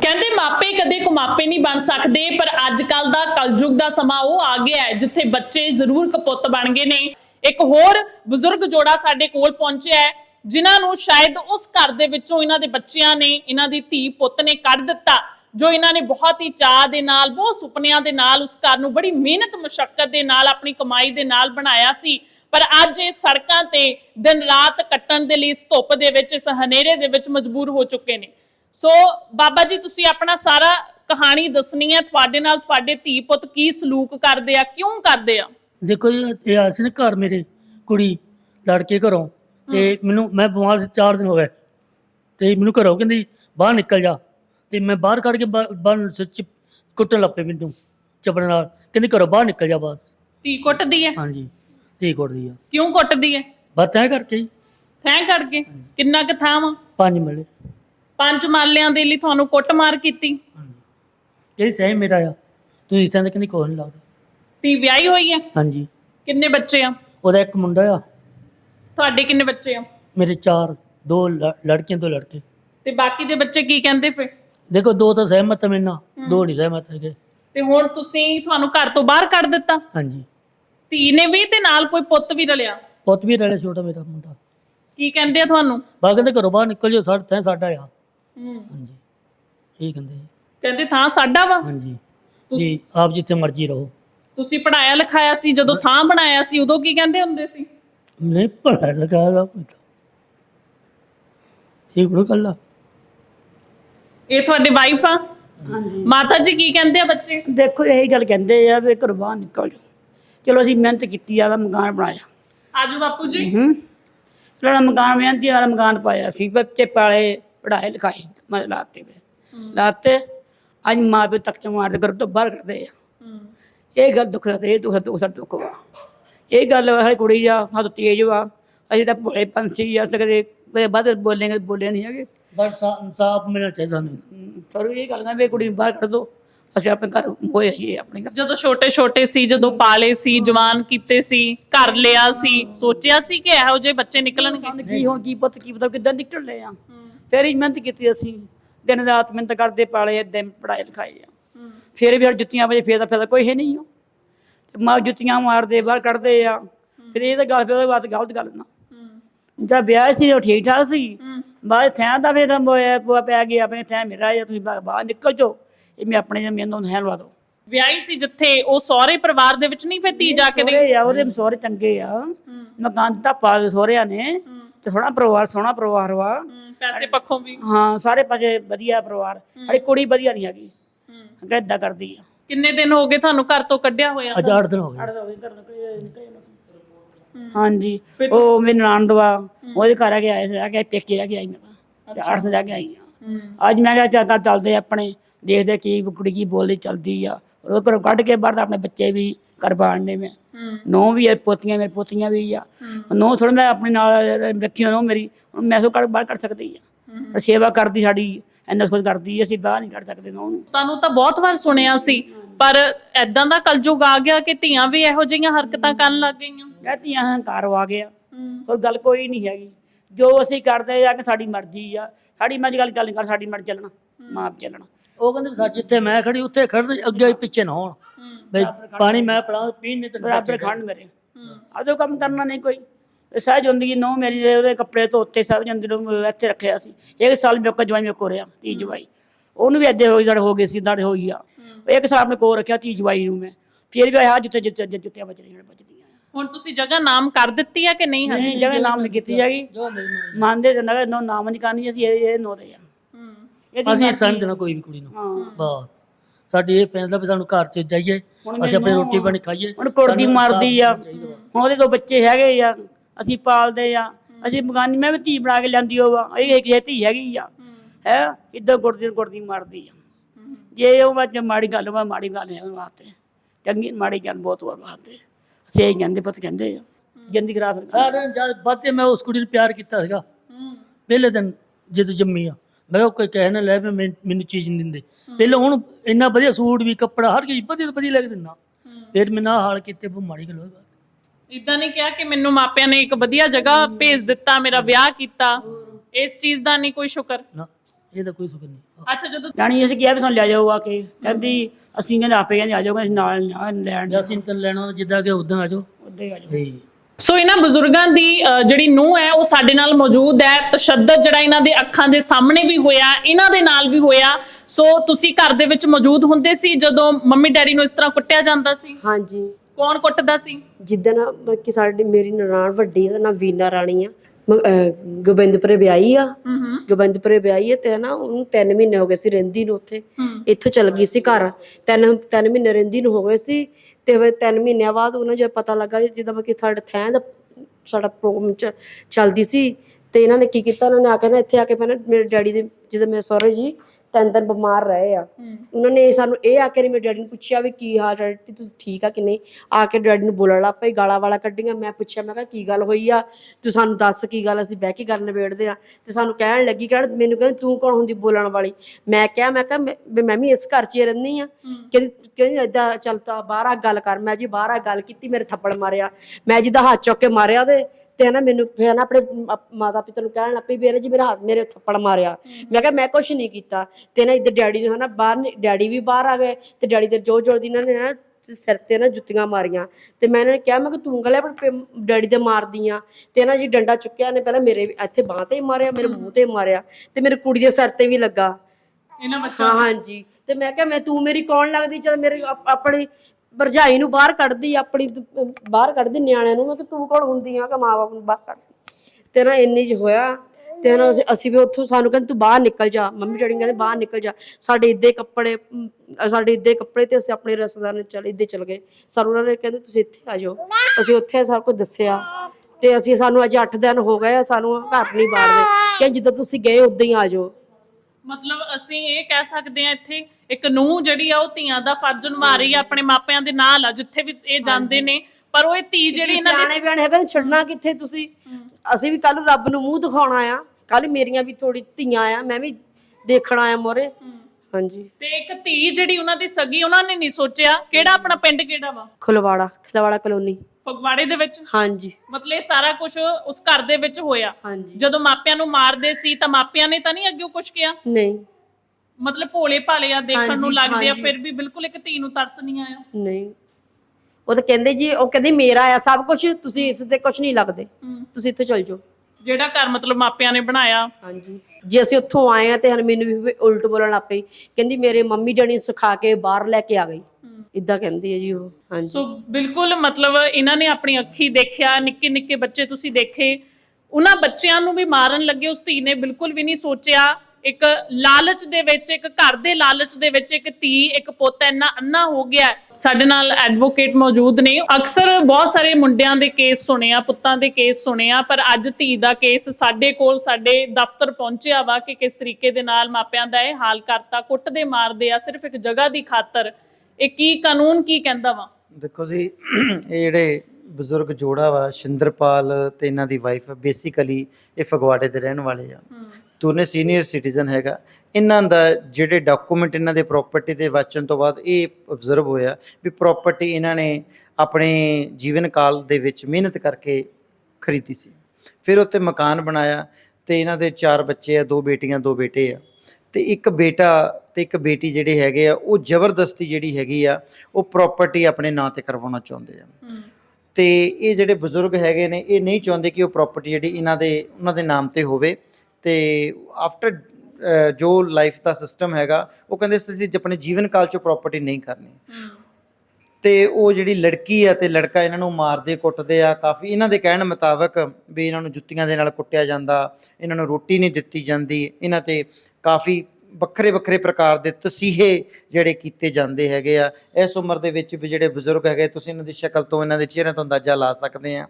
ਕਹਿੰਦੇ ਮਾਪੇ ਕਦੇ ਕੁਮਾਪੇ ਨਹੀਂ ਬਣ ਸਕਦੇ, ਪਰ ਅੱਜ ਕੱਲ ਦਾ ਕਲਯੁਗ ਦਾ ਸਮਾਂ ਉਹ ਆ ਗਿਆ ਹੈ, ਜਿੱਥੇ ਬੱਚੇ ਜ਼ਰੂਰ ਕਪੁੱਤ ਬਣ ਗਏ ਨੇ। ਇੱਕ ਹੋਰ ਬਜ਼ੁਰਗ ਜੋੜਾ ਸਾਡੇ ਕੋਲ ਪਹੁੰਚਿਆ ਹੈ, ਜਿਨ੍ਹਾਂ ਨੂੰ ਸ਼ਾਇਦ ਉਸ ਘਰ ਦੇ ਵਿੱਚੋਂ ਇਹਨਾਂ ਦੇ ਬੱਚਿਆਂ ਨੇ, ਇਹਨਾਂ ਦੀ ਧੀ ਪੁੱਤ ਨੇ ਕੱਢ ਦਿੱਤਾ। ਜੋ ਇਹਨਾਂ ਨੇ ਬਹੁਤ ਹੀ ਚਾਹ ਦੇ ਨਾਲ ਬਹੁਤ ਸੁਪਨਿਆਂ ਦੇ ਨਾਲ ਉਸ ਘਰ ਨੂੰ ਬੜੀ ਮਿਹਨਤ ਮੁਸ਼ਕਲ ਦੇ ਨਾਲ ਆਪਣੀ ਕਮਾਈ ਦੇ ਨਾਲ ਬਣਾਇਆ ਸੀ। ਪਰ ਅੱਜ ਇਹ ਸੜਕਾਂ ਤੇ ਦਿਨ ਰਾਤ ਕੱਟਣ ਦੇ ਲਈ ਇਸ ਧੁੱਪ ਦੇ ਵਿੱਚ ਇਸ ਹਨੇਰੇ ਦੇ ਵਿੱਚ ਮਜਬੂਰ ਹੋ ਚੁੱਕੇ ਨੇ। ਸੋ ਬਾਬਾ ਜੀ ਤੁਸੀਂ ਆਪਣਾ ਸਾਰਾ ਕਹਾਣੀ ਦੱਸਣੀ ਹੈ। ਤੁਹਾਡੇ ਨਾਲ ਤੁਹਾਡੇ ਧੀ ਪੁੱਤ ਕੀ ਸਲੂਕ ਕਰਦੇ ਆ ਕਿਉਂ ਕਰਦੇ ਆ? ਦੇਖੋ ਜੀ ਇਹ ਆ ਸੀ ਨਾ ਘਰ ਮੇਰੇ ਕੁੜੀ ਲੜ ਕੇ ਘਰੋਂ ਤੇ ਮੈਨੂੰ ਮੈਂ ਬਿਮਾਰ ਸੀ 4 ਦਿਨ ਹੋ ਗਏ। ਤੇ ਮੈਨੂੰ ਘਰੋਂ ਕਹਿੰਦੀ ਬਾਹਰ ਨਿਕਲ ਜਾ। ਤੇ ਮੈਂ ਬਾਹਰ ਕੱਢ ਕੇ ਬੰਨ ਸੱਚੀ ਕੁੱਟਣ ਲੱਪੇ ਮੈਨੂੰ ਚੱਪੜ ਨਾਲ। ਕਹਿੰਦੀ ਘਰੋਂ ਬਾਹਰ ਨਿਕਲ ਜਾ ਬਸ। ਧੀ ਕੁੱਟਦੀ ਹੈ ਹਾਂਜੀ ਧੀ ਕੁੱਟਦੀ ਆ। ਕਿਉਂ ਕੁੱਟਦੀ ਹੈ ਬਸ ਐਂ ਕਰਕੇ। ਹੀ ਥੈਂ ਕਰਕੇ? ਕਿੰਨਾ ਕੁ ਥਾਂ ਵਾ? ਪੰਜ ਮਿਲੇ। ਪੰਜ ਮਾਲਿਆਂ ਦੇ ਲਈ ਤੁਹਾਨੂੰ ਕੁੱਟਮਾਰ ਕੀਤੀ। ਇਹ ਤੈ ਮੇਰਾ ਆ। ਤੁਸੀਂ ਤਾਂ ਕਹਿੰਦੀ ਕੋਈ ਨਹੀਂ ਲੱਗਦਾ। ਧੀ ਵਿਆਹੀ ਹੋਈ ਹੈ ਹਾਂਜੀ। ਕਿੰਨੇ ਬੱਚੇ ਆ? ਉਹਦਾ ਇੱਕ ਮੁੰਡਾ ਆ। ਤੁਹਾਡੇ ਕਿੰਨੇ ਬੱਚੇ ਆ? ਮੇਰੇ ਚਾਰ ਦੋ ਲ- ਲੜਕੀਆਂ ਦੋ ਲੜਕੇ। ਤੇ ਬਾਕੀ ਦੇ ਬੱਚੇ ਕੀ ਕਹਿੰਦੇ ਫਿਰ? ਦੇਖੋ ਦੋ ਤਾਂ ਸਹਿਮਤ ਮੇਰੇ ਨਾਲ। ਦੋ ਨਹੀਂ ਸਹਿਮਤ ਹੈਗੇ। ਤੇ ਹੁਣ ਤੁਸੀਂ ਤੁਹਾਨੂੰ ਘਰ ਤੋਂ ਬਾਹਰ ਕੱਢ ਦਿੱਤਾ? ਹਾਂਜੀ। ਧੀ ਨੇ ਵੀ ਤੇ ਨਾਲ ਕੋਈ ਪੁੱਤ ਵੀ ਰਲਿਆ? ਪੁੱਤ ਵੀ ਰਲੇ ਛੋਟਾ ਮੇਰਾ ਮੁੰਡਾ। ਕੀ ਕਹਿੰਦੇ ਆ ਤੁਹਾਨੂੰ? ਬਾਕੀ ਕਹਿੰਦੇ ਘਰੋਂ ਬਾਹਰ ਨਿਕਲ ਜਾਓ ਸਾਡਾ ਤੈਂ ਸਾਡਾ ਆ। ਹੂੰ। ਹਾਂਜੀ। ਇਹ ਕਹਿੰਦੇ ਜੀ। ਕਹਿੰਦੇ ਥਾਂ ਸਾਡਾ ਵਾ? ਹਾਂਜੀ। ਜੀ ਆਪ ਜਿੱਥੇ ਮਰਜ਼ੀ ਰਹੋ। ਤੁਸੀਂ ਪੜਾਇਆ ਲਿਖਾਇਆ ਸੀ ਜਦੋਂ ਥਾਂ ਬਣਾਇਆ ਸੀ ਉਦੋਂ ਕੀ ਕਹਿੰਦੇ ਹੁੰਦੇ ਸੀ? ਨਹੀਂ ਪੜਾ ਲਗਾ ਦਾ ਪੁੱਤ ਇਹ ਕੋਲ ਕੱਲਾ ਇਹ ਤੁਹਾਡੇ ਵਾਈਫ ਆ? ਹਾਂਜੀ। ਮਾਤਾ ਜੀ ਕੀ ਕਹਿੰਦੇ ਆ ਬੱਚੇ? ਦੇਖੋ ਇਹੀ ਗੱਲ ਕਹਿੰਦੇ ਆ ਵੀ ਘਰੋਂ ਬਾਹਰ ਨਿਕਲ ਜਾਓ। ਚਲੋ ਅਸੀਂ ਮਿਹਨਤ ਕੀਤੀ ਵਾਲਾ ਮਕਾਨ ਬਣਾਇਆ। ਆਜੋ ਬਾਪੂ ਜੀ। ਹੂੰ। ਜਿਹੜਾ ਮਕਾਨ ਮਿਹਨਤੀ ਵਾਲਾ ਮਕਾਨ ਪਾਇਆ ਸੀ। ਬੱਚੇ ਪਾਲੇ ਪੜਾਏ ਲਿਖਾਏ ਮੈਂ ਲਾਤੇ ਵੇ। ਲਾਤੇ। ਅੱਜ ਮਾਂ ਪਿਓ ਤੱਕ ਮਾਰਦੇ ਕਰ ਤੋਂ ਬਾਹਰ ਕੱਢਦੇ ਆ। ਇਹ ਗੱਲ ਦੁੱਖ ਇਹ ਦੁੱਖ ਦੁੱਖ ਸਾਡਾ ਦੁੱਖ ਵਾ। ਇਹ ਗੱਲ ਸਾਡੀ ਕੁੜੀ ਆ ਸਾਡਾ ਤੇਜ ਵਾ। ਅਸੀਂ ਤਾਂ ਭੋਲੇ ਪੰਛੀ ਆ ਸਕਦੇ ਕਦੇ ਵੱਧ ਬੋਲੇਂਗੇ ਬੋਲੇ ਨਹੀਂ ਹੈਗੇ। ਬਸ ਇਨਸਾਫ ਮਿਲਣਾ ਚਾਹੀਦਾ ਸਾਨੂੰ। ਸਰ ਇਹ ਗੱਲ ਨਾ ਵੀ ਕੁੜੀ ਨੂੰ ਬਾਹਰ ਕੱਢ ਦੋ। ਅਸੀਂ ਆਪਣੇ ਘਰ ਹੋਏ ਆਈਏ ਆਪਣੇ ਘਰ। ਜਦੋਂ ਛੋਟੇ ਛੋਟੇ ਸੀ ਜਦੋਂ ਪਾਲੇ ਸੀ ਜਵਾਨ ਕੀਤੇ ਸੀ ਘਰ ਲਿਆ ਸੀ ਸੋਚਿਆ ਸੀ ਕਿ ਇਹੋ ਜਿਹੇ ਬੱਚੇ ਨਿਕਲਣਗੇ? ਸਾਨੂੰ ਕੀ ਹੁਣ ਕੀ ਪਤਾ ਕੀ ਪਤਾ ਕਿੱਦਾਂ ਨਿਕਲਣੇ ਆ। ਫਿਰ ਹੀ ਮਿਹਨਤ ਕੀਤੀ ਅਸੀਂ। ਦਿਨ ਰਾਤ ਮਿਹਨਤ ਕਰਦੇ ਪਾਲੇ ਦਿਨ ਪੜਾਈ ਲਿਖਾਈ ਆ। ਫਿਰ ਵੀ ਹਰ ਜੁੱਤੀਆਂ ਵਜੇ ਫੇਰ ਦਾ ਫਾਇਦਾ ਕੋਈ ਹੈ ਨਹੀਂ ਹੋ ਮਾਂ ਜੁੱਤੀਆਂ ਮਾਰਦੇ ਬਾਹਰ ਕੱਢਦੇ ਆ। ਫਿਰ ਇਹ ਤਾਂ ਗੱਲ ਫਿਰ ਉਹਦੇ ਬਾਅਦ ਗਲਤ ਗੱਲ ਨਾ। ਜਦ ਵਿਆਹ ਸੀ ਉਹ ਠੀਕ ਠਾਕ ਸੀ ਬਾਅਦ ਥੈਂ ਦਾ ਫਿਰ ਪੂਆ ਪੈ ਗਿਆ ਆਪਣੇ ਥੈਂ ਮੇਰਾ ਜਾਂ ਤੁਸੀਂ ਬਾ- ਬਾਹਰ ਨਿਕਲ ਜਾਓ ਇਹ ਮੈਂ ਆਪਣੇ ਮੈਨੂੰ ਥੈਂ ਲਵਾ ਦੋ ਵਿਆਹੀ ਸੀ ਜਿੱਥੇ ਉਹ ਸਹੁਰੇ ਪਰਿਵਾਰ ਦੇ ਵਿੱਚ ਨਹੀਂ ਫਿਰ ਧੀ ਜਾ ਕੇ ਦੇ ਸੋਹਰੇ ਆ ਉਹਦੇ ਸੋਹਰੇ ਚੰਗੇ ਆ। ਮਕਾਨ ਤਾਂ ਪਾ ਕੇ ਸੋਹਰਿਆਂ ਨੇ ਤੇ ਸੋਹਣਾ ਪਰਿਵਾਰ ਸੋਹਣਾ ਪਰਿਵਾਰ ਵਾ। ਹਮ, ਪੈਸੇ ਪੱਖੋਂ ਵੀ। ਹਾਂ ਸਾਰੇ ਪਾਸੇ ਵਧੀਆ ਪਰਿਵਾਰ। ਸਾਡੀ ਕੁੜੀ ਵਧੀਆ ਨਹੀਂ ਹੈਗੀ। ਅੱਗੇ ਏਦਾਂ ਕਰਦੀ ਆ। ਕਿੰਨੇ ਦਿਨ ਹੋ ਗਏ ਤੁਹਾਨੂੰ ਘਰ ਤੋਂ ਕੱਢਿਆ ਹੋਇਆ? ਅੱਜ 8 ਦਿਨ ਹੋ ਗਏ। ਹਾਂਜੀ। ਉਹ ਮੇਰੇ ਨਨਾਣ ਦਵਾ ਉਹਦੇ ਘਰ ਆ ਕੇ ਆਏ ਸੀ ਆ ਕੇ ਪੇਕੇ ਰਹਿ ਕੇ ਆਈ ਮੈਂ ਤਾਂ। ਤੇ ਅੱਠ ਰਹਿ ਕੇ ਆਈ ਆ ਅੱਜ ਮੈਂ ਕਿਹਾ ਚੱਲ ਚੱਲ ਚੱਲਦੇ ਆਪਣੇ ਦੇਖਦੇ ਕੀ ਕੁੜੀ ਕੀ ਬੋਲਦੀ ਚਲਦੀ ਆ। ਉਹ ਘਰੋਂ ਕੱਢ ਕੇ ਬਾਹਰ ਤਾਂ ਆਪਣੇ ਬੱਚੇ ਵੀ ਘਰ ਬਾੜਨੇ ਮੈਂ। ਨੌ ਵੀ ਆ ਪੋਤੀਆਂ ਮੇਰੇ ਪੋਤੀਆਂ ਵੀ ਆ। ਨੌ ਥੋੜਾ ਮੈਂ ਆਪਣੇ ਨਾਲ ਰੱਖੀ ਨੌ ਮੇਰੀ। ਮੈਂ ਸੋ ਕੱਢ ਬਾਹਰ ਕੱਢ ਸਕਦੀ ਆ। ਸੇਵਾ ਕਰਦੀ ਸਾਡੀ ਇੰਨਾ ਕੁਝ ਕਰਦੀ ਅਸੀਂ ਬਾਹਰ ਨਹੀਂ ਕੱਢ ਸਕਦੇ ਨੌ ਨੂੰ। ਤੁਹਾਨੂੰ ਤਾਂ ਬਹੁਤ ਵਾਰ ਸੁਣਿਆ ਸੀ ਪਰ ਐਦਾਂ ਦਾ ਕਲਯੁਗ ਆ ਗਿਆ ਕਿ ਧੀਆਂ ਵੀ ਇਹੋ ਜਿਹੀਆਂ ਹਰਕਤਾਂ ਕਰਨ ਲੱਗ ਗਈਆਂ। ਕਹਤੀਆਂ ਹੰਕਾਰ ਆ ਗਿਆ। ਹੋਰ ਗੱਲ ਕੋਈ ਨਹੀਂ ਹੈਗੀ। ਜੋ ਅਸੀਂ ਕਰਦੇ ਆ ਕਿ ਸਾਡੀ ਮਰਜ਼ੀ ਆ। ਸਾਡੀ ਮਰਜ਼ੀ ਗੱਲ ਗੱਲ ਨਹੀਂ ਕਰ ਸਾਡੀ ਮਰਜ਼ੀ ਚੱਲਣਾ ਮਾਪ ਚੱਲਣਾ। ਉਹ ਕਹਿੰਦੇ ਸਾਡੇ ਜਿੱਥੇ ਮੈਂ ਖੜੀ ਉੱਥੇ ਖੜਦੇ ਅੱਗੇ ਪਿੱਛੇ ਨਾ ਹੋਣ। ਬਈ ਪਾਣੀ ਮੈਂ ਪੜਾ ਪੀਣ ਨਹੀਂ ਤੇ ਬਰਾਬਰ ਖੰਡ ਮੇਰੇ। ਅਜੋ ਕੰਮ ਕਰਨਾ ਨਹੀਂ ਕੋਈ। ਸਾਰੀ ਜ਼ਿੰਦਗੀ ਨੋ ਮੇਰੀ ਦੇ ਉਹਦੇ ਕੱਪੜੇ ਧੋਤੇ ਸਭ ਜੰਦੀ ਨੂੰ ਇੱਥੇ ਰੱਖਿਆ ਸੀ। ਇੱਕ ਸਾਲ ਮੇਰੇ ਕੋਲ ਜਵਾਈ ਮੇਰੇ ਕੋਲ ਰਿਹਾ ਤੀ ਜਵਾਈ। ਉਹਨੂੰ ਵੀ ਅੱਧੇ ਹੋਈ ਦੜ ਹੋ ਗਏ ਸੀ ਦੜ ਹੋਈ ਆ। ਇੱਕ ਸਾਲ ਆਪਣੇ ਕੋਲ ਰੱਖਿਆ ਤੀ ਜਵਾਈ ਨੂੰ ਮੈਂ। ਫਿਰ ਵੀ ਆ ਜਿੱਥੇ ਜਿੱਥੇ ਜੁੱਤੀਆਂ ਬਚਦੀਆਂ ਬਚਦੀਆਂ ਹੁਣ ਤੁਸੀਂ ਜਗ੍ਹਾ ਨਾਮ ਕਰ ਦਿੱਤੀ ਹੈ ਕਿ ਨਹੀਂ ਹਜੇ? ਨਹੀਂ ਜਗ੍ਹਾ ਨਾਮ ਨਹੀਂ ਕੀਤੀ ਜਾਗੀ ਜੋ ਮੈਨੂੰ ਮੰਨਦੇ ਤੇ ਨਗਰ ਨੋ ਨਾਮ ਨਹੀਂ ਕਰਨੀ ਅਸੀਂ ਇਹ ਇਹ ਨੋ ਤੇ ਆ ਇਹਦੀ ਅਸੀਂ ਮਰਜ਼ੀ। ਦੇਣਾ ਕੋਈ ਵੀ ਕੁੜੀ ਨੂੰ। ਹਾਂ। ਬਸ। ਸਾਡੀ ਇਹ ਪੈਂਦਾ ਵੀ ਸਾਨੂੰ ਘਰ ਚ ਜਾਈਏ ਅਸੀਂ ਆਪਣੀ ਰੋਟੀ ਪਾਣੀ ਖਾਈਏ। ਹੁਣ ਕੁੜਦੀ ਸਾਨੂੰ ਮਾਰਦੀ ਆ। ਇਨਸਾਫ਼ ਚਾਹੀਦਾ ਵਾ। ਹੁਣ ਉਹਦੇ ਦੋ ਬੱਚੇ ਹੈਗੇ ਆ ਅਸੀਂ ਪਾਲਦੇ ਆ। ਅਸੀਂ ਮਗਾਨੀ ਮੈਂ ਵੀ ਧੀ ਬਣਾ ਕੇ ਲੈਂਦੀ ਹੋਵਾ ਇਹ ਇੱਕ ਇਹ ਧੀ ਹੈਗੀ ਆ। ਹੈ। ਇਦਾਂ ਨੂੰ ਕੁੜਦੀ ਮਾਰਦੀ ਆ। ਜੇ ਉਹ ਮੈਂ ਮਾੜੀ ਗੱਲ ਵਾ ਮਾੜੀ ਗੱਲ ਹੈ ਉਹਨਾਂ ਵਾਸਤੇ। ਚੰਗੀ ਮਾੜੀ ਗੱਲ ਬਹੁਤ ਹੋਰ ਵਾਸਤੇ। ਅਸੀਂ ਇਹ ਕਹਿੰਦੇ ਪੁੱਤ ਕਹਿੰਦੇ ਆ। ਖਰਾਬ ਫਿਰ ਸਾਰਿਆਂ ਜਦ ਬਾਤੇ ਮੈਂ ਉਸ ਕੁੜੀ ਨੂੰ ਪਿਆਰ ਕੀਤਾ ਸੀਗਾ। ਪਹਿਲੇ ਦਿਨ ਜਦੋਂ ਜੰਮੀ ਆ। ਮੈਂ ਕਿਹਾ ਕੋਈ ਕਹਿ ਨਾ ਲੈ ਵੀ ਮੈਨ- ਮੈਨੂੰ ਚੀਜ਼ ਨਹੀਂ ਦਿੰਦੇ। ਪਹਿਲਾਂ ਹੁਣ ਇੰਨਾ ਵਧੀਆ ਸੂਟ ਵੀ ਕੱਪੜਾ ਹਰ ਚੀਜ਼ ਵਧੀਆ ਤੋਂ ਵਧੀਆ ਲੈ ਕੇ ਦਿੰਦਾ। ਫਿਰ ਮੈਂ ਨਾ ਹਾਲ ਕੀਤੇ ਉਹ ਮਾੜੀ ਗੱਲ ਇਦਾਂ ਨਹੀਂ ਕਿਹਾ ਕਿ ਮੈਨੂੰ ਮਾਪਿਆਂ ਨੇ ਇੱਕ ਵਧੀਆ ਜਗ੍ਹਾ ਭੇਜ ਦਿੱਤਾ ਮੇਰਾ ਵਿਆਹ ਕੀਤਾ। ਇਸ ਚੀਜ਼ ਦਾ ਨਹੀਂ ਕੋਈ ਸ਼ੁਕਰ। ਨਾ। ਇਹ ਤਾਂ ਕੋਈ ਸੁਖ ਨਹੀਂ। ਅੱਛਾ ਜਦੋਂ ਜਾਣੀ ਅਸੀਂ ਕਿਹਾ ਵੀ ਸਾਨੂੰ ਲੈ ਜਾਓ ਆ ਕੇ। ਕਹਿੰਦੀ ਅਸੀਂ ਕਹਿੰਦੇ ਆਪੇ ਕਹਿੰਦੇ ਆ ਜਾਓਗੇ ਅਸੀਂ ਨਾਲ ਨਾਲ ਲੈਣ ਜਾਂ ਅਸੀਂ ਤੈਨੂੰ ਲੈਣਾ ਜਿੱਦਾਂ ਕਿ ਉਦਾਂ ਆ ਜਾਓ। ਉੱਦੇ ਆ ਜਾਓ। ਤੇ ਸੋ ਇਹਨਾਂ ਬਜ਼ੁਰਗਾਂ ਦੀ ਜਿਹੜੀ ਨੂੰਹ ਹੈ ਉਹ ਸਾਡੇ ਨਾਲ ਮੌਜੂਦ ਹੈ। ਤਸ਼ੱਦਦ ਜਿਹੜਾ ਇਹਨਾਂ ਦੇ ਅੱਖਾਂ ਦੇ ਸਾਹਮਣੇ ਵੀ ਹੋਇਆ ਇਹਨਾਂ ਦੇ ਨਾਲ ਵੀ ਹੋਇਆ। ਸੋ ਤੁਸੀਂ ਘਰ ਦੇ ਵਿੱਚ ਮੌਜੂਦ ਹੁੰਦੇ ਸੀ ਜਦੋਂ ਮੰਮੀ ਡੈਡੀ ਨੂੰ ਇਸ ਤਰ੍ਹਾਂ ਕੁੱਟਿਆ ਜਾਂਦਾ ਸੀ? ਹਾਂਜੀ। ਕੌਣ ਕੁੱਟਦਾ ਸੀ? ਜਿੱਦਣ ਕਿ ਸਾਡੀ ਮੇਰੀ ਨਨਾਣ ਵੱਡੀ ਆ ਨਾਮ ਵੀਨਾ ਰਾਣੀ ਆ। ਗੋਬਿੰਦਪੁਰੇ ਵਿਆਹੀ ਆ। ਗੋਬਿੰਦਪੁਰੇ ਵਿਆਹੀ ਹੈ ਤੇ ਨਾ ਉਹਨੂੰ 3 ਮਹੀਨੇ ਹੋ ਗਏ ਸੀ ਰਹਿੰਦੀ ਨੂੰ ਉੱਥੇ। ਇੱਥੋਂ ਚਲ ਗਈ ਸੀ ਘਰ। ਤਿੰਨ ਤਿੰਨ ਮਹੀਨੇ ਰਹਿੰਦੀ ਨੂੰ ਹੋ ਗਏ ਸੀ ਤੇ ਫਿਰ ਤਿੰਨ ਮਹੀਨਿਆਂ ਬਾਅਦ ਉਹਨੂੰ ਜਦ ਪਤਾ ਲੱਗਾ ਜਿੱਦਾਂ ਕਿ ਸਾਡੇ ਥੈਂ ਦਾ ਸਾਡਾ ਪ੍ਰੋਗਰਾਮ ਚੱਲਦੀ ਸੀ ਤੇ ਇਹਨਾਂ ਨੇ ਕੀ ਕੀਤਾ? ਇਹਨਾਂ ਨੇ ਆ ਕੇ ਨਾ ਇੱਥੇ ਆ ਕੇ ਪਹਿਲਾਂ ਮੇਰੇ ਡੈਡੀ ਦੇ ਜਦੋਂ ਮੇਰੇ ਸਹੁਰੇ ਜੀ ਤਿੰਨ ਦਿਨ ਬਿਮਾਰ ਰਹੇ ਆ। ਉਹਨਾਂ ਨੇ ਸਾਨੂੰ ਇਹ ਆ ਕੇ ਮੇਰੇ ਡੈਡੀ ਨੂੰ ਪੁੱਛਿਆ ਵੀ ਕੀ ਹਾਲ ਡੈਡੀ ਤੁਸੀਂ ਠੀਕ ਆ ਕਿ ਨਹੀਂ? ਆ ਕੇ ਡੈਡੀ ਨੂੰ ਬੋਲਣ ਲੱਗ ਪਈ ਗਾਲਾਂ ਵਾਲਾ ਕੱਢੀਆਂ ਮੈਂ ਪੁੱਛਿਆ ਮੈਂ ਕਿਹਾ ਕੀ ਗੱਲ ਹੋਈ ਆ? ਤੂੰ ਸਾਨੂੰ ਦੱਸ ਕੀ ਗੱਲ ਅਸੀਂ ਬਹਿ ਕੇ ਗੱਲ ਨਿਬੇੜਦੇ ਆ। ਤੇ ਸਾਨੂੰ ਕਹਿਣ ਲੱਗੀ ਕਹਿਣ ਮੈਨੂੰ ਕਹਿੰਦੀ ਤੂੰ ਕੌਣ ਹੁੰਦੀ ਬੋਲਣ ਵਾਲੀ? ਮੈਂ ਕਿਹਾ ਮੈਂ ਕਿਹਾ ਮੈਂ ਵੀ ਮੈਂ ਵੀ ਇਸ ਘਰ 'ਚ ਹੀ ਰਹਿੰਦੀ ਆ। ਕਹਿੰਦੀ ਕਹਿੰਦੀ ਏਦਾਂ ਚੱਲ ਤਾ ਬਾਹਰ ਆ ਗੱਲ ਕਰ। ਮੈਂ ਜੀ ਬਾਹਰ ਆ ਗੱਲ ਕੀਤੀ ਮੇਰੇ ਥੱਪੜ ਮਾਰਿਆ। ਮੈਂ ਜਿਹਦਾ ਹੱਥ ਚੁੱਕ ਕੇ ਮਾਰਿਆ ਤੇ ਤੇ ਨਾ ਮੈਨੂੰ ਫਿਰ ਨਾ ਆਪਣੇ ਮਾਤਾ ਪਿਤਾ ਨੂੰ ਕਹਿਣ ਲੱਪੀ ਵੀ ਇਹਨੇ ਜੀ ਮੇਰਾ ਹੱਥ ਮੇਰੇ ਥੱਪੜ ਮਾਰਿਆ। ਮੈਂ ਕਿਹਾ ਮੈਂ ਕੁਛ ਨਹੀਂ ਕੀਤਾ। ਤੇ ਨਾ ਇੱਧਰ ਡੈਡੀ ਨੂੰ ਹਨਾ ਬਾਹਰ ਨੀ- ਡੈਡੀ ਵੀ ਬਾਹਰ ਆ ਗਏ ਤੇ ਡੈਡੀ ਦੇ ਜੋਰ ਜੋਰ ਦੀ ਇਹਨਾਂ ਨੇ ਨਾ ਸਿਰ ਤੇ ਨਾ ਜੁੱਤੀਆਂ ਮਾਰੀਆਂ। ਤੇ ਮੈਂ ਇਹਨਾਂ ਨੇ ਕਿਹਾ ਮੈਂ ਕਿ ਤੂੰ ਗਲੇ ਆਪਣੇ ਪੇ- ਡੈਡੀ ਦੇ ਮਾਰਦੀ ਆ ਤੇ ਨਾ ਜੀ ਡੰਡਾ ਚੁੱਕਿਆ ਨੇ ਪਹਿਲਾਂ ਮੇਰੇ ਇੱਥੇ ਬਾਹ ਤੇ ਮਾਰਿਆ ਮੇਰੇ ਮੂੰਹ ਤੇ ਮਾਰਿਆ। ਤੇ ਮੇਰੇ ਕੁੜੀ ਦੇ ਸਿਰ ਤੇ ਵੀ ਲੱਗਾ। ਇਹਨਾਂ ਬੱਚਾ ਹਾਂ ਹਾਂਜੀ। ਤੇ ਮੈਂ ਕਿਹਾ ਮੈਂ ਤੂੰ ਮੇਰੀ ਕੌਣ ਲੱਗਦੀ ਜਦ ਮੇਰੇ ਆਪ- ਆਪਣੀ ਭਰਜਾਈ ਨੂੰ ਬਾਹਰ ਕੱਢਦੀ ਆਪਣੀ ਦ- ਬਾਹਰ ਕੱਢਦੀ ਨਿਆਣਿਆਂ ਨੂੰ ਮੈਂ ਕਿ ਤੂੰ ਕੌਣ ਹੁੰਦੀ ਆ ਕਿ ਮਾਂ-ਬਾਪ ਨੂੰ ਬਾਹਰ ਕੱਢਦੀ? ਤੇ ਨਾ ਇੰਨੀ ਚ ਹੋਇਆ ਤੇ ਨਾ ਅਸੀਂ- ਅਸੀਂ ਵੀ ਉੱਥੋਂ ਸਾਨੂੰ ਕਹਿੰਦੇ ਤੂੰ ਬਾਹਰ ਨਿਕਲ ਜਾ ਮੰਮੀ ਡੈਡੀ ਕਹਿੰਦੇ ਬਾਹਰ ਨਿਕਲ ਜਾ। ਸਾਡੇ ਇੱਦੇ ਕੱਪੜੇ ਅਮ, ਸਾਡੇ ਇੱਦੇ ਕੱਪੜੇ ਤੇ ਅਸੀਂ ਆਪਣੇ ਰਿਸ਼ਤੇਦਾਰ ਨੇ ਚਲ ਇੱਦੇ ਚਲ ਗਏ। ਸਾਨੂੰ ਉਹਨਾਂ ਨੇ ਕਹਿੰਦੇ ਤੁਸੀਂ ਇੱਥੇ ਆ ਜਾਓ। ਅਸੀਂ ਉੱਥੇ ਸਭ ਕੁਝ ਦੱਸਿਆ। ਤੇ ਅਸੀਂ ਸਾਨੂੰ ਅੱਜ 8 ਦਿਨ ਹੋ ਗਏ ਆ, ਸਾਨੂੰ ਘਰ ਨਹੀਂ ਬਾੜਦੇ ਕਿ ਜਿੱਦਾਂ ਤੁਸੀਂ ਗਏ ਉਦਾਂ ਹੀ ਆ ਜਾਓ। ਮਤਲਬ ਅਸੀਂ ਇਹ ਕਹਿ ਸਕਦੇ ਹਾਂ ਇੱਥੇ ਇੱਕ ਨੂੰਹ ਜਿਹੜੀ ਆ ਉਹ ਧੀਆਂ ਦਾ ਫਰਜ਼ ਨਿਭਾ ਰਹੀ ਆ ਆਪਣੇ ਮਾਪਿਆਂ ਦੇ ਨਾਲ ਆ ਜਿੱਥੇ ਵੀ ਇਹ ਜਾਂਦੇ ਨੇ। ਪਰ ਉਹ ਇਹ ਧੀ ਜਿਹੜੀ ਇਹਨਾਂ ਦੇ ਸਿਆਣੇ ਬਿਆਣੇ ਹੈਗੇ ਨੇ ਛੱਡਣਾ ਕਿੱਥੇ ਤੁਸੀਂ? ਅਸੀਂ ਵੀ ਕੱਲ ਰੱਬ ਨੂੰ ਮੂੰਹ ਦਿਖਾਉਣਾ ਆ। ਕੱਲ ਮੇਰੀਆਂ ਵੀ ਥੋੜੀ ਧੀਆਂ ਆ ਮੈਂ ਵੀ ਦੇਖਣ ਆਇਆ ਮੋਰੇ। ਹਾਂਜੀ। ਤੇ ਇੱਕ ਧੀ ਜਿਹੜੀ ਉਹਨਾਂ ਦੀ ਸਗੀ ਉਹਨਾਂ ਨੇ ਨਹੀਂ ਸੋਚਿਆ। ਕਿਹੜਾ ਆਪਣਾ ਪਿੰਡ ਕਿਹੜਾ ਵਾ? ਖਲਵਾੜਾ ਖਲਵਾੜਾ ਕਲੋਨੀ। ਫਗਵਾੜੇ ਦੇ ਵਿੱਚ? ਹਾਂਜੀ। ਮਤਲਬ ਇਹ ਸਾਰਾ ਕੁਝ ਉਸ ਘਰ ਦੇ ਵਿੱਚ ਹੋਇਆ। ਹਾਂਜੀ। ਜਦੋਂ ਮਾਪਿਆਂ ਨੂੰ ਮਾਰਦੇ ਸੀ ਤਾਂ ਮਾਪਿਆਂ ਨੇ ਤਾਂ ਨਹੀਂ ਅੱਗੇ ਕੁਝ ਕਿਹਾ? ਨਹੀਂ। ਮਤਲਬ ਭੋਲੇ ਭਾਲੇ ਆ ਦੇਖਣ ਨੂੰ ਹਾਂਜੀ, ਲੱਗਦੇ ਆ ਹਾਂਜੀ। ਫਿਰ ਵੀ ਬਿਲਕੁਲ ਇੱਕ ਧੀ ਨੂੰ ਤਰਸ ਨਹੀਂ ਆਇਆ। ਨਹੀਂ। ਉਹ ਤਾਂ ਕਹਿੰਦੇ ਜੀ ਉਹ ਕਹਿੰਦੇ ਮੇਰਾ ਆ ਸਭ ਕੁਝ ਤੁਸੀਂ ਇਸ ਤੇ ਕੁਝ ਨਹੀਂ ਲੱਗਦੇ। ਤੁਸੀਂ ਇੱਥੇ ਚਲ ਜਾਓ। ਜਿਹੜਾ ਘਰ ਮਤਲਬ ਮਾਪਿਆਂ ਨੇ ਬਣਾਇਆ। ਹਾਂਜੀ। ਜੇ ਅਸੀਂ ਉੱਥੋਂ ਆਏ ਆ ਤੇ ਹਨ ਮੈਨੂੰ ਵੀ ਉਲਟ ਬੋਲਣ ਲੱਗ ਪਈ। ਕਹਿੰਦੀ ਮੇਰੇ ਮੰਮੀ ਡੈਡੀ ਨੂੰ ਸਿਖਾ ਕੇ ਬਾਹਰ ਲੈ ਕੇ ਆ ਗਈ। ਇਦਾਂ ਕਹਿੰਦੀ ਹੈ ਜੀ ਉਹ। ਹਾਂਜੀ। ਸੋ ਬਿਲਕੁਲ ਮਤਲਬ ਇਹਨਾਂ ਨੇ ਆਪਣੀ ਅੱਖੀ ਦੇਖਿਆ ਨਿੱਕੇ ਨਿੱਕੇ ਬੱਚੇ ਤੁਸੀਂ ਦੇਖੇ। ਉਹਨਾਂ ਬੱਚਿਆਂ ਨੂੰ ਵੀ ਮਾਰਨ ਲੱਗੇ ਉਸ ਧੀ ਨੇ ਬਿਲਕੁਲ ਵੀ ਨਹੀਂ ਸੋਚਿਆ। ਇੱਕ ਲਾਲਚ ਦੇ ਵਿੱਚ ਇੱਕ ਘਰ ਦੇ ਲਾਲਚ ਦੇ ਵਿੱਚ ਇੱਕ ਧੀ ਇੱਕ ਪੁੱਤ ਇੰਨਾ ਅੰਨਾ ਹੋ ਗਿਆ। ਸਾਡੇ ਨਾਲ ਐਡਵੋਕੇਟ ਮੌਜੂਦ ਨੇ। ਅਕਸਰ ਬਹੁਤ ਸਾਰੇ ਮੁੰਡਿਆਂ ਦੇ ਕੇਸ ਸੁਣੇ ਆ ਪੁੱਤਾਂ ਦੇ ਕੇਸ ਸੁਣੇ ਆ ਪਰ ਅੱਜ ਧੀ ਦਾ ਕੇਸ ਸਾਡੇ ਕੋਲ ਸਾਡੇ ਦਫ਼ਤਰ ਪਹੁੰਚਿਆ ਵਾ ਕਿ ਕਿਸ ਤਰੀਕੇ ਦੇ ਨਾਲ ਮਾਪਿਆਂ ਦਾ ਇਹ ਹਾਲ ਕਰਤਾ ਕੁੱਟਦੇ ਮਾਰਦੇ ਆ ਸਿਰਫ ਇੱਕ ਜਗ੍ਹਾ ਦੀ ਖਾਤਰ। ਇਹ ਕੀ ਕਾਨੂੰਨ ਕੀ ਕਹਿੰਦਾ ਵਾ? ਦੇਖੋ ਜੀ ਇਹ ਜਿਹੜੇ ਬਜ਼ੁਰਗ ਜੋੜਾ ਵਾ ਸ਼ਿੰਦਰਪਾਲ ਤੇ ਇਹਨਾਂ ਦੀ ਵਾਈਫ ਬੇਸਿਕਲੀ ਇਹ ਫਗਵਾੜੇ ਦੇ ਰਹਿਣ ਵਾਲੇ ਆ। ਦੋਨੇ ਸੀਨੀਅਰ ਸਿਟੀਜ਼ਨ ਹੈਗਾ। ਇਹਨਾਂ ਦਾ ਜਿਹੜੇ ਡਾਕੂਮੈਂਟ ਇਹਨਾਂ ਦੇ ਪ੍ਰਾਪਰਟੀ ਦੇ ਵਾਚਨ ਤੋਂ ਬਾਅਦ ਇਹ ਅਬਜ਼ਰਵ ਹੋਇਆ ਵੀ ਪ੍ਰਾਪਰਟੀ ਇਹਨਾਂ ਨੇ ਆਪਣੇ ਜੀਵਨ ਕਾਲ ਦੇ ਵਿੱਚ ਮਿਹਨਤ ਕਰਕੇ ਖਰੀਦੀ ਸੀ। ਫਿਰ ਉੱਤੇ ਮਕਾਨ ਬਣਾਇਆ ਤੇ ਇਹਨਾਂ ਦੇ ਚਾਰ ਬੱਚੇ ਆ ਦੋ ਬੇਟੀਆਂ ਦੋ ਬੇਟੇ ਆ। ਤੇ ਇੱਕ ਬੇਟਾ ਤੇ ਇੱਕ ਬੇਟੀ ਜਿਹੜੇ ਹੈਗੇ ਆ ਉਹ ਜ਼ਬਰਦਸਤੀ ਜਿਹੜੀ ਹੈਗੀ ਆ ਉਹ ਪ੍ਰਾਪਰਟੀ ਆਪਣੇ ਨਾਂ ਤੇ ਕਰਵਾਉਣਾ ਚਾਹੁੰਦੇ ਆ। ਤੇ ਇਹ ਜਿਹੜੇ ਬਜ਼ੁਰਗ ਹੈਗੇ ਨੇ ਇਹ ਨਹੀਂ ਚਾਹੁੰਦੇ ਕਿ ਉਹ ਪ੍ਰਾਪਰਟੀ ਜਿਹੜੀ ਇਹਨਾਂ ਦੇ ਉਹਨਾਂ ਦੇ ਨਾਮ ਤੇ ਹੋਵੇ। ਤੇ ਆਫਟਰ ਜੋ ਲਾਈਫ ਦਾ ਸਿਸਟਮ ਹੈਗਾ ਉਹ ਕਹਿੰਦੇ ਸੀ ਅਸੀਂ ਆਪਣੇ ਜੀਵਨ ਕਾਲ ਚ ਪ੍ਰਾਪਰਟੀ ਨਹੀਂ ਕਰਨੀ। ਤੇ ਉਹ ਜਿਹੜੀ ਲੜਕੀ ਆ ਤੇ ਲੜਕਾ ਇਹਨਾਂ ਨੂੰ ਮਾਰਦੇ ਕੁੱਟਦੇ ਆ ਕਾਫੀ ਇਹਨਾਂ ਦੇ ਕਹਿਣ ਮੁਤਾਬਕ ਵੀ ਇਹਨਾਂ ਨੂੰ ਜੁੱਤੀਆਂ ਦੇ ਨਾਲ ਕੁੱਟਿਆ ਜਾਂਦਾ ਇਹਨਾਂ ਨੂੰ ਰੋਟੀ ਨਹੀਂ ਦਿੱਤੀ ਜਾਂਦੀ ਇਹਨਾਂ ਤੇ ਕਾਫੀ ਵੱਖਰੇ ਵੱਖਰੇ ਪ੍ਰਕਾਰ ਦੇ ਤਸੀਹੇ ਜਿਹੜੇ ਕੀਤੇ ਜਾਂਦੇ ਹੈਗੇ ਆ। ਇਸ ਉਮਰ ਦੇ ਵਿੱਚ ਵੀ ਜਿਹੜੇ ਬਜ਼ੁਰਗ ਹੈਗੇ ਤੁਸੀਂ ਇਹਨਾਂ ਦੀ ਸ਼ਕਲ ਤੋਂ ਇਹਨਾਂ ਦੇ ਚਿਹਰੇ ਤੋਂ ਅੰਦਾਜ਼ਾ ਲਾ ਸਕਦੇ ਆ।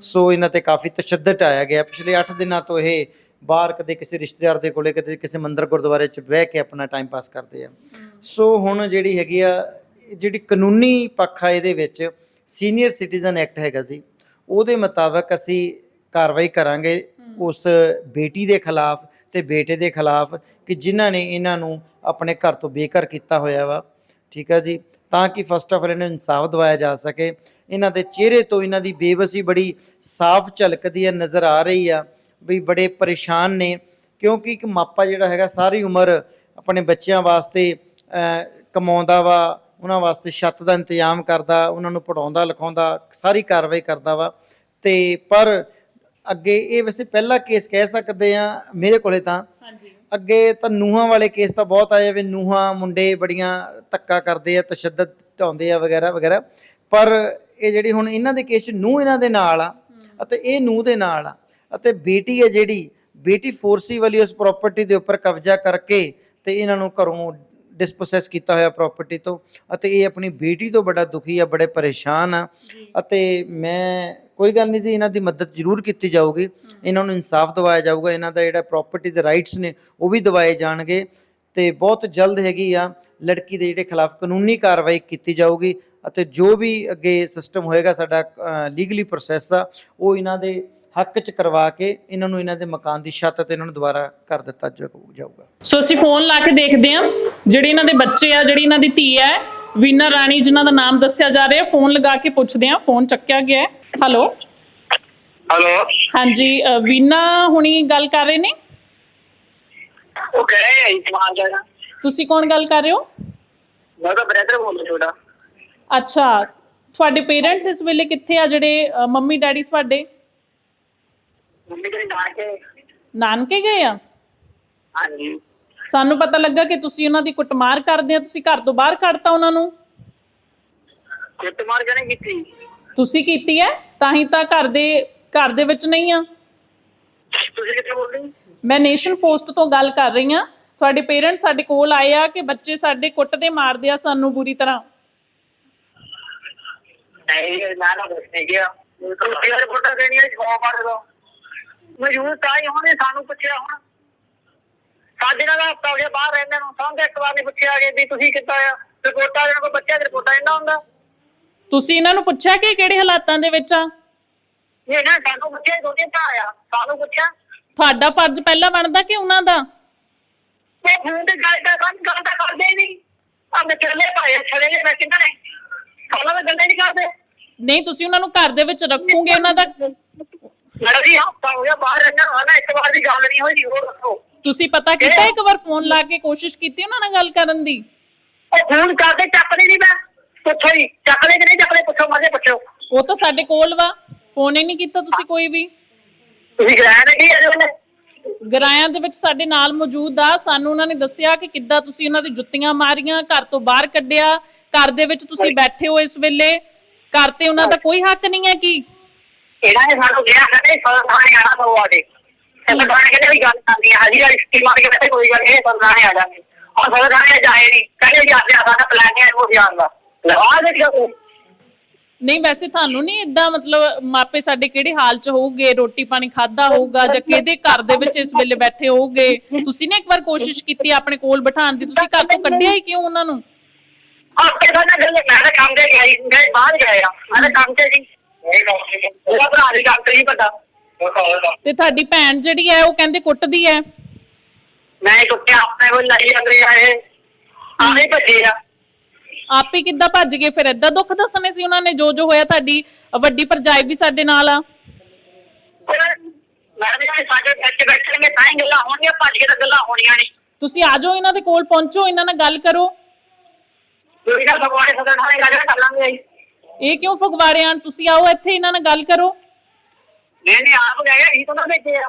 ਸੋ ਇਹਨਾਂ ਤੇ ਕਾਫੀ ਤਸ਼ੱਦਦ ਆਇਆ ਗਿਆ। ਪਿਛਲੇ 8 ਦਿਨਾਂ ਤੋਂ ਇਹ ਬਾਹਰ ਕਦੇ ਕਿਸੇ ਰਿਸ਼ਤੇਦਾਰ ਦੇ ਕੋਲੇ ਕਦੇ ਕਿਸੇ ਮੰਦਿਰ ਗੁਰਦੁਆਰੇ 'ਚ ਬਹਿ ਕੇ ਆਪਣਾ ਟਾਈਮ ਪਾਸ ਕਰਦੇ ਆ। ਸੋ ਹੁਣ ਜਿਹੜੀ ਹੈਗੀ ਆ ਜਿਹੜੀ ਕਾਨੂੰਨੀ ਪੱਖ ਆ ਇਹਦੇ ਵਿੱਚ ਸੀਨੀਅਰ ਸਿਟੀਜ਼ਨ ਐਕਟ ਹੈਗਾ ਸੀ ਉਹਦੇ ਮੁਤਾਬਕ ਅਸੀਂ ਕਾਰਵਾਈ ਕਰਾਂਗੇ ਉਸ ਬੇਟੀ ਦੇ ਖਿਲਾਫ ਤੇ ਬੇਟੇ ਦੇ ਖਿਲਾਫ ਕਿ ਜਿਨ੍ਹਾਂ ਨੇ ਇਹਨਾਂ ਨੂੰ ਆਪਣੇ ਘਰ ਤੋਂ ਬੇਘਰ ਕੀਤਾ ਹੋਇਆ ਵਾ। ਠੀਕ ਹੈ ਜੀ? ਤਾਂ ਕਿ ਫਸਟ ਆਫ ਆਲ ਇਹਨਾਂ ਨੂੰ ਇਨਸਾਫ ਦਿਵਾਇਆ ਜਾ ਸਕੇ। ਇਹਨਾਂ ਦੇ ਚਿਹਰੇ ਤੋਂ ਇਹਨਾਂ ਦੀ ਬੇਬਸੀ ਬੜੀ ਸਾਫ਼ ਝਲਕਦੀ ਹੈ ਨਜ਼ਰ ਆ ਰਹੀ ਆ। ਵੀ ਬੜੇ ਪਰੇਸ਼ਾਨ ਨੇ ਕਿਉਂਕਿ ਇੱਕ ਮਾਪਾ ਜਿਹੜਾ ਹੈਗਾ ਸਾਰੀ ਉਮਰ ਆਪਣੇ ਬੱਚਿਆਂ ਵਾਸਤੇ ਕਮਾਉਂਦਾ ਵਾ ਉਹਨਾਂ ਵਾਸਤੇ ਛੱਤ ਦਾ ਇੰਤਜ਼ਾਮ ਕਰਦਾ ਉਹਨਾਂ ਨੂੰ ਪੜਾਉਂਦਾ ਲਿਖਾਉਂਦਾ ਸਾਰੀ ਕਾਰਵਾਈ ਕਰਦਾ ਵਾ। ਤੇ ਪਰ ਅੱਗੇ ਇਹ ਵੈਸੇ ਪਹਿਲਾ ਕੇਸ ਕਹਿ ਸਕਦੇ ਆ ਮੇਰੇ ਕੋਲੇ ਤਾਂ। ਅੱਗੇ ਤਾਂ ਨੂਹਾਂ ਵਾਲੇ ਕੇਸ ਤਾਂ ਬਹੁਤ ਆਏ ਵੀ ਨੂਹਾਂ ਮੁੰਡੇ ਬੜੀਆਂ ਧੱਕਾ ਕਰਦੇ ਆ ਤਸ਼ੱਦਦ ਢਾਉਂਦੇ ਆ ਵਗੈਰਾ ਵਗੈਰਾ। ਪਰ ਇਹ ਜਿਹੜੀ ਹੁਣ ਇਹਨਾਂ ਦੇ ਕੇਸ 'ਚ ਨੂੰਹ ਇਹਨਾਂ ਦੇ ਨਾਲ ਆ ਅਤੇ ਇਹ ਨੂੰਹ ਦੇ ਨਾਲ ਆ। ਅਤੇ ਬੇਟੀ ਹੈ ਜਿਹੜੀ ਬੇਟੀ ਫੋਰਸੀ ਵਾਲੀ ਉਸ ਪ੍ਰਾਪਰਟੀ ਦੇ ਉੱਪਰ ਕਬਜ਼ਾ ਕਰਕੇ ਤੇ ਇਹਨਾਂ ਨੂੰ ਘਰੋਂ ਡਿਸਪੋਸੈਸ ਕੀਤਾ ਹੋਇਆ ਪ੍ਰਾਪਰਟੀ ਤੋਂ ਅਤੇ ਇਹ ਆਪਣੀ ਬੇਟੀ ਤੋਂ ਬੜਾ ਦੁਖੀ ਆ ਬੜੇ ਪਰੇਸ਼ਾਨ ਆ ਅਤੇ ਮੈਂ ਕੋਈ ਗੱਲ ਨਹੀਂ ਜੀ ਇਹਨਾਂ ਦੀ ਮਦਦ ਜ਼ਰੂਰ ਕੀਤੀ ਜਾਊਗੀ। ਇਹਨਾਂ ਨੂੰ ਇਨਸਾਫ ਦਿਵਾਇਆ ਜਾਊਗਾ ਇਹਨਾਂ ਦਾ ਜਿਹੜਾ ਪ੍ਰਾਪਰਟੀ ਦੇ ਰਾਈਟਸ ਨੇ ਉਹ ਵੀ ਦਿਵਾਏ ਜਾਣਗੇ ਤੇ ਬਹੁਤ ਜਲਦ ਹੈਗੀ ਆ ਲੜਕੀ ਦੇ ਜਿਹੜੇ ਖਿਲਾਫ ਕਾਨੂੰਨੀ ਕਾਰਵਾਈ ਕੀਤੀ ਜਾਊਗੀ ਅਤੇ ਜੋ ਵੀ ਅੱਗੇ ਸਿਸਟਮ ਹੋਏਗਾ ਸਾਡਾ ਲੀਗਲੀ ਪ੍ਰੋਸੈਸ ਆ ਉਹ ਇਹਨਾਂ ਦੇ ਹੱਕ ਚ ਕਰਵਾ ਕੇ ਇਹਨਾਂ ਨੂੰ ਇਹਨਾਂ ਦੇ ਮਕਾਨ ਦੀ ਛੱਤ ਤੇ ਇਹਨਾਂ ਨੂੰ ਦੁਬਾਰਾ ਕਰ ਦਿੱਤਾ ਜਾਊ- ਜਾਊਗਾ। ਸੋ ਅਸੀਂ ਫੋਨ ਲਾ ਕੇ ਦੇਖਦੇ ਹਾਂ ਜਿਹੜੇ ਇਹਨਾਂ ਦੇ ਬੱਚੇ ਆ ਜਿਹੜੀ ਇਹਨਾਂ ਦੀ ਧੀ ਹੈ ਵੀਨਾ ਰਾਣੀ ਜਿਨ੍ਹਾਂ ਦਾ ਨਾਮ ਦੱਸਿਆ ਜਾ ਰਿਹਾ ਫੋਨ ਲਗਾ ਕੇ ਪੁੱਛਦੇ ਹਾਂ ਫੋਨ ਚੱਕਿਆ ਗਿਆ ਹੈ। ਹੈਲੋ ਹਲੋ ਹਾਂਜੀ ਵੀਨਾ ਹੁਣੀ ਗੱਲ ਕਰ ਰਹੇ ਨੇ? ਉਹ ਕਹਿ ਰਹੇ ਆ ਸਮਾਨ ਜਾਣਾ ਤੁਸੀਂ ਕੌਣ ਗੱਲ ਕਰ ਰਹੇ ਹੋ? ਮੈਂ ਤਾਂ ਬ੍ਰਦਰ ਬੋਲਦਾ ਛੋਟਾ ਅੱਛਾ ਤੁਹਾਡੇ ਪੇਰੈਂਟਸ ਇਸ ਵੇਲੇ ਕਿੱਥੇ ਆ ਜਿਹੜੇ ਮੰਮੀ ਡੈਡੀ ਤੁਹਾਡੇ? ਮੰਮੀ ਤੇਰੇ ਨਾਨਕੇ ਗਏ ਆ? ਹਾਂਜੀ। ਸਾਨੂੰ ਪਤਾ ਲੱਗਾ ਕਿ ਤੁਸੀਂ ਉਹਨਾਂ ਦੀ ਕੁੱਟਮਾਰ ਕਰਦੇ ਆ ਤੁਸੀਂ ਘਰ ਤੋਂ ਬਾਹਰ ਕੱਢਤਾ ਉਹਨਾਂ ਨੂੰ? ਕੁੱਟ ਮਾਰ ਜਾਣੇ ਕੀਤੀ? ਤੁਸੀਂ ਕੀਤੀ ਹੈ? ਤਾਂ ਹੀ ਤਾਂ ਘਰ ਦੇ ਘਰ ਦੇ ਵਿੱਚ ਨਹੀਂ ਆ। ਤੁਸੀਂ ਕਿੱਥੇ ਬੋਲਦੇ? ਮੈਂ ਨੇਸ਼ਨ ਪੋਸਟ ਤੋਂ ਗੱਲ ਕਰ ਰਹੀ ਹਾਂ। ਤੁਹਾਡੇ ਪੇਰੈਂਟਸ ਸਾਡੇ ਕੋਲ ਆਏ ਆ ਕਿ ਬੱਚੇ ਸਾਡੇ ਕੁੱਟਦੇ ਮਾਰਦੇ ਆ ਸਾਨੂੰ ਬੁਰੀ ਤਰ੍ਹਾਂ। ਨਹੀਂ ਨਾ ਨਾ ਬਸ ਨਹੀਂ ਗਿਆ। ਤੁਸੀਂ ਇਹ ਫੋਟੋ ਦੇਣੀ ਹੈ ਜਵਾਬ ਮਾਰ ਦੋ ਮਜੂਦ ਤਾਂ ਹੀ ਉਹਨੇ ਸਾਨੂੰ ਪੁੱਛਿਆ ਹੁਣ। ਸਾਡੇ ਨਾਲ ਹਫਤਾ ਹੋ ਗਿਆ ਬਾਹਰ ਰਹਿੰਦੇ ਨੂੰ ਸਾਨੂੰ ਇੱਕ ਵਾਰ ਨਹੀਂ ਪੁੱਛਿਆ ਕਿ ਵੀ ਤੁਸੀਂ ਕਿੱਦਾਂ ਆ? ਰਿਪੋਰਟਾਂ ਜਿਹੜਾ ਕੋਈ ਬੱਚਾ ਦੀ ਰਿਪੋਰਟਾਂ ਇੰਨਾ ਹੁੰਦਾ। ਤੁਸੀਂ ਇਹਨਾਂ ਨੂੰ ਪੁੱਛਿਆ ਕਿ ਕਿਹੜੇ ਹਾਲਾਤਾਂ ਦੇ ਵਿੱਚ ਆ? ਇਹ ਨਾ ਸਾਨੂੰ ਪੁੱਛਿਆ ਦੋਨੇ ਭਰਾ ਆ ਸਾਨੂੰ ਪੁੱਛਿਆ। ਤੁਹਾਡਾ ਫਰਜ਼ ਪਹਿਲਾਂ ਬਣਦਾ ਕਿ ਉਹਨਾਂ ਦਾ? ਮੈਂ ਫੋਨ ਤੇ ਗੱਲ ਕਰ ਕੰਮ ਗੱਲ ਤਾਂ ਕਰਦੇ ਹੀ ਨਹੀਂ। ਆ ਮੈਂ ਚੱਲੇ ਭਾਏ ਛੜੇ ਨੇ ਮੈਂ ਕਿੰਨਾ ਨੇ ਕਾਲਾ ਮੈਂ ਗੱਲਾਂ ਨਹੀਂ ਕਰਦੇ। ਨਹੀਂ ਤੁਸੀਂ ਉਹਨਾਂ ਨੂੰ ਘਰ ਦੇ ਵਿੱਚ ਰੱਖੋਗੇ ਉਹਨਾਂ ਦਾ ਲੜੀ ਹਫਤਾ ਹੋ ਗਿਆ ਬਾਹਰ ਰਹਿਣਾ ਆਣਾ ਇੱਕ ਵਾਰ ਦੀ ਗੱਲ ਨਹੀਂ ਹੋਈ ਹੋਰ ਦੱਸੋ। ਤੁਸੀਂ ਪਤਾ ਕੀਤਾ ਇੱਕ ਵਾਰ ਫੋਨ ਲਾ ਕੇ ਕੋਸ਼ਿਸ਼ ਕੀਤੀ ਉਹਨਾਂ ਨਾਲ ਗੱਲ ਕਰਨ ਦੀ? ਉਹ ਫੋਨ ਕਰਦੇ ਚੱਕਦੇ ਨਹੀਂ ਮੈਂ। ਪੁੱਛੋ ਹੀ ਚੱਕਦੇ ਕਿ ਨਹੀਂ ਚੱਕਦੇ ਪੁੱਛੋ ਮਾਰੇ ਪੁੱਛੋ। ਉਹ ਤਾਂ ਸਾਡੇ ਕੋਲ ਵਾ ਫੋਨ ਹੀ ਨਹੀਂ ਕੀਤਾ ਤੁਸੀਂ ਕੋਈ ਵੀ। ਤੁਸੀਂ ਨੇ ਕੀ ਅਜੇ ਉਹਨੇ ਗਰਾਇਆਂ ਦੇ ਵਿੱਚ ਸਾਡੇ ਨਾਲ ਮੌਜੂਦ ਆ ਸਾਨੂੰ ਉਹਨਾਂ ਨੇ ਦੱਸਿਆ ਕਿ ਕਿੱਦਾਂ ਤੁਸੀਂ ਉਹਨਾਂ ਦੀ ਜੁੱਤੀਆਂ ਮਾਰੀਆਂ ਘਰ ਤੋਂ ਬਾਹਰ ਕੱਢਿਆ ਘਰ ਦੇ ਵਿੱਚ ਤੁਸੀਂ ਬੈਠੇ ਹੋ ਇਸ ਵੇਲੇ। ਘਰ ਤੇ ਉਹਨਾਂ ਦਾ ਕੋਈ ਹੱਕ ਨਹੀਂ ਹੈ ਕਿ ਇਹਨਾਂ ਨੇ ਸਾਨੂੰ ਕਿਹਾ ਕਹਿੰਦੇ ਸਰਦਾਣੇ ਆਣਾ ਆ ਕੇ। ਸਰਦਾਣੇ ਕਹਿੰਦੇ ਵੀ ਗੱਲ ਕਰਨੀ ਹੈ ਹਾਜੀ ਵਾਲੀ ਸਟੀਮ ਮਾਰ ਕੇ ਕੋਈ ਗੱਲ ਨਹੀਂ ਸਰਦਾਣੇ ਆ ਜਾਣਗੇ ਔਰ ਸਰਦਾਣੇ ਜਾਏ ਨਹੀਂ ਕਹਿੰਦੇ ਜੀ ਆਪਣੇ ਸਾਡਾ ਪਲਾਨ ਹੈ ਉਹ ਜਾਣ ਦਾ। ਲਵਾ ਦੇ ਕਿਉਂ ਨਹੀਂ ਵੈਸੇ ਤੁਹਾਨੂੰ ਨਹੀਂ ਇਦਾਂ ਮਤਲਬ ਮਾਪੇ ਸਾਡੇ ਕਿਹੜੇ ਹਾਲ 'ਚ ਹੋਊਗੇ? ਰੋਟੀ ਪਾਣੀ ਖਾਦਾ ਹੋਊਗਾ ਜਾਂ ਕਿਹਦੇ ਘਰ ਦੇ ਵਿੱਚ ਇਸ ਵੇਲੇ ਬੈਠੇ ਹੋਊਗੇ? ਤੁਸੀਂ ਨੇ ਇੱਕ ਵਾਰ ਕੋਸ਼ਿਸ਼ ਕੀਤੀ ਆਪਣੇ ਕੋਲ ਬਿਠਾਉਣ ਦੀ? ਤੁਸੀਂ ਘਰ ਤੋਂ ਕੱਢਿਆ ਹੀ ਕਿਉਂ ਉਹਨਾਂ ਨੂੰ? ਆਪਕੇ ਸਾਡਾ ਗੱਲ ਮੈਂ ਤਾਂ ਕੰਮ ਤੇ ਗਿਆ ਸੀ, ਮੈਂ ਬਾਹਰ ਗਿਆ ਮੈਂ ਤਾਂ ਕੰਮ ਤੇ ਸੀ। ਉਹਦਾ ਭਰਾ ਦੀ ਕੰਮ ਤੇ ਨਹੀਂ ਪਤਾ। ਤੇ ਤੁਹਾਡੀ ਭੈਣ ਜਿਹੜੀ ਹੈ ਉਹ ਕਹਿੰਦੇ ਕੁੱਟਦੀ ਹੈ? ਮੈਂ ਕੁੱਤੇ ਆਪਣੇ ਕੋਲ ਲਾਈ ਜਾਂਦੇ ਆ ਇਹ। ਆਵੇਂ ਭੱਜੇ ਆ। ਆਪੇ ਕਿੱਦਾਂ ਭੱਜ ਗਏ? ਫਿਰ ਏਦਾਂ ਦੁੱਖ ਦੱਸਣੇ ਸੀ ਉਹਨਾਂ ਨੇ ਜੋ ਜੋ ਹੋਇਆ ਤੁਹਾਡੀ ਵੱਡੀ ਭਰਜਾਈ ਵੀ ਸਾਡੇ ਨਾਲ ਆ। ਮੈਂ ਵੀ ਸਾਡੇ ਬੈਠੇ ਬੈਠੇ ਨੇ ਤਾਂ ਹੀ ਗੱਲਾਂ ਹੋਣੀਆਂ ਭੱਜ ਕੇ ਤਾਂ ਗੱਲਾਂ ਹੋਣੀਆਂ ਨਹੀਂ। ਤੁਸੀਂ ਆ ਜਾਓ ਇਹਨਾਂ ਦੇ ਕੋਲ ਪਹੁੰਚੋ ਇਹਨਾਂ ਨਾਲ ਗੱਲ ਕਰੋ। ਤੁਸੀਂ ਤਾਂ ਭਗਵਾਨੇ ਸਦਰ ਥਾਣੇ ਗੱਲ ਕਰ ਲਾਂਗੇ। ਇਹ ਕਿਉਂ ਫਗਵਾੜੇ ਆਣ ਤੁਸੀਂ ਆਓ ਇੱਥੇ ਇਹਨਾਂ ਨਾਲ ਗੱਲ ਕਰੋ। ਨਹੀਂ ਨਹੀਂ ਆਪ ਗਏ ਅਸੀਂ ਤਾਂ ਨਾ ਆ।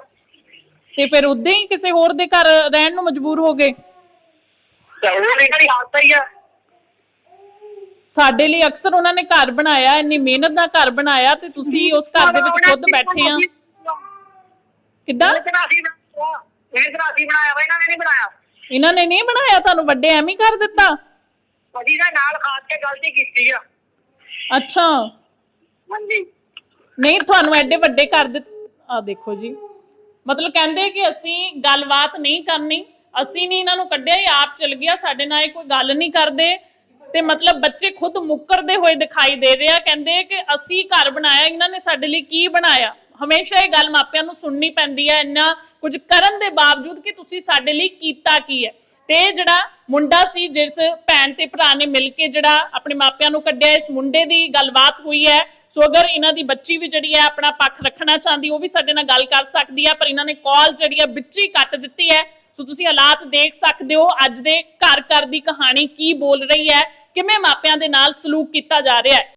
ਤੇ ਫਿਰ ਉਦਾਂ ਹੀ ਕਿਸੇ ਹੋਰ ਦੇ ਘਰ ਰਹਿਣ ਨੂੰ ਮਜਬੂਰ ਹੋ ਗਏ। ਤੇ ਉਹ ਨਹੀਂ ਕਰੀ ਹਾਲਤ ਹੀ ਆ। ਤੁਹਾਡੇ ਲਈ ਅਕਸਰ ਉਹਨਾਂ ਨੇ ਘਰ ਬਣਾਇਆ ਇੰਨੀ ਮਿਹਨਤ ਨਾਲ ਘਰ ਬਣਾਇਆ ਤੇ ਤੁਸੀਂ ਉਸ ਘਰ ਦੇ ਵਿੱਚ ਖੁਦ ਬੈਠੇ ਆ। ਕਿੱਦਾਂ? ਇਹ ਤਰ੍ਹਾਂ ਅਸੀਂ ਬਣਾਇਆ ਇਹ ਤਰ੍ਹਾਂ ਅਸੀਂ ਬਣਾਇਆ ਵਾ ਇਹਨਾਂ ਨੇ ਨਹੀਂ ਬਣਾਇਆ। ਇਹਨਾਂ ਨੇ ਨਹੀਂ ਬਣਾਇਆ ਤੁਹਾਨੂੰ? ਵੱਡੇ ਐਵੇਂ ਹੀ ਕਰ ਦਿੱਤਾ। ਅਸੀਂ ਦਾ ਨਾਲ ਖਾਸ ਕੇ ਗਲਤੀ ਕੀਤੀ ਆ। ਅੱਛਾ। ਹਾਂਜੀ। ਨਹੀਂ ਤੁਹਾਨੂੰ ਐਡੇ ਵੱਡੇ ਕਰ ਦਿੱ ਆ ਦੇਖੋ ਜੀ। ਮਤਲਬ ਕਹਿੰਦੇ ਕਿ ਅਸੀਂ ਗੱਲਬਾਤ ਨਹੀਂ ਕਰਨੀ। ਅਸੀਂ ਨਹੀਂ ਇਹਨਾਂ ਨੂੰ ਕੱਢਿਆ ਇਹ ਆਪ ਚਲ ਗਿਆ। ਸਾਡੇ ਨਾਲ ਇਹ ਕੋਈ ਗੱਲ ਨਹੀਂ ਕਰਦੇ। ਤੇ ਮਤਲਬ ਬੱਚੇ ਖੁਦ ਮੁੱਕਰਦੇ ਹੋਏ ਦਿਖਾਈ ਦੇ ਰਹੇ ਆ। ਕਹਿੰਦੇ ਕਿ ਅਸੀਂ ਘਰ ਬਣਾਇਆ ਇਹਨਾਂ ਨੇ ਸਾਡੇ ਲਈ ਕੀ ਬਣਾਇਆ? ਹਮੇਸ਼ਾ ਇਹ ਗੱਲ ਮਾਪਿਆਂ ਨੂੰ ਸੁਣਨੀ ਪੈਂਦੀ ਹੈ, ਇੰਨਾ ਕੁਝ ਕਰਨ ਦੇ ਬਾਵਜੂਦ ਕਿ ਤੁਸੀਂ ਸਾਡੇ ਲਈ ਕੀਤਾ ਕੀ ਹੈ। ਤੇ ਜਿਹੜਾ ਮੁੰਡਾ ਸੀ, ਜਿਸ ਭੈਣ ਤੇ ਭਰਾ ਨੇ ਮਿਲ ਕੇ ਜਿਹੜਾ ਆਪਣੇ ਮਾਪਿਆਂ ਨੂੰ ਕੱਢਿਆ, ਇਸ ਮੁੰਡੇ ਦੀ ਗੱਲਬਾਤ ਹੋਈ ਹੈ। ਸੋ ਅਗਰ ਇਹਨਾਂ ਦੀ ਬੱਚੀ ਵੀ ਜਿਹੜੀ ਹੈ, ਆਪਣਾ ਪੱਖ ਰੱਖਣਾ ਚਾਹੁੰਦੀ, ਉਹ ਵੀ ਸਾਡੇ ਨਾਲ ਗੱਲ ਕਰ ਸਕਦੀ ਹੈ, ਪਰ ਇਹਨਾਂ ਨੇ ਕਾਲ ਜਿਹੜੀ ਹੈ, ਵਿੱਚ ਹੀ ਕੱਟ ਦਿੱਤੀ ਹੈ। ਸੋ ਤੁਸੀਂ ਹਾਲਾਤ ਦੇਖ ਸਕਦੇ ਹੋ, ਅੱਜ ਦੇ ਘਰ ਘਰ ਦੀ ਕਹਾਣੀ ਕੀ ਬੋਲ ਰਹੀ ਹੈ, ਕਿਵੇਂ ਮਾਪਿਆਂ ਦੇ ਨਾਲ ਸਲੂਕ ਕੀਤਾ ਜਾ ਰਿਹਾ ਹੈ।